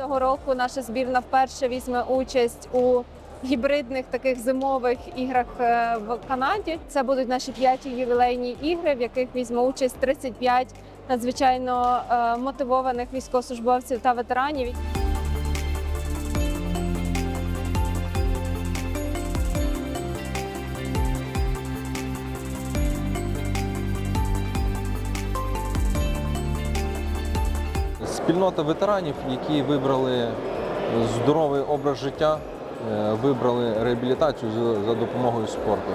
Цього року наша збірна вперше візьме участь у гібридних таких зимових іграх е, в Канаді. Це будуть наші п'яті ювілейні ігри, в яких візьме участь 35 надзвичайно е, мотивованих військовослужбовців та ветеранів. Спільнота ветеранів, які вибрали здоровий образ життя, е, вибрали реабілітацію за- за допомогою спорту.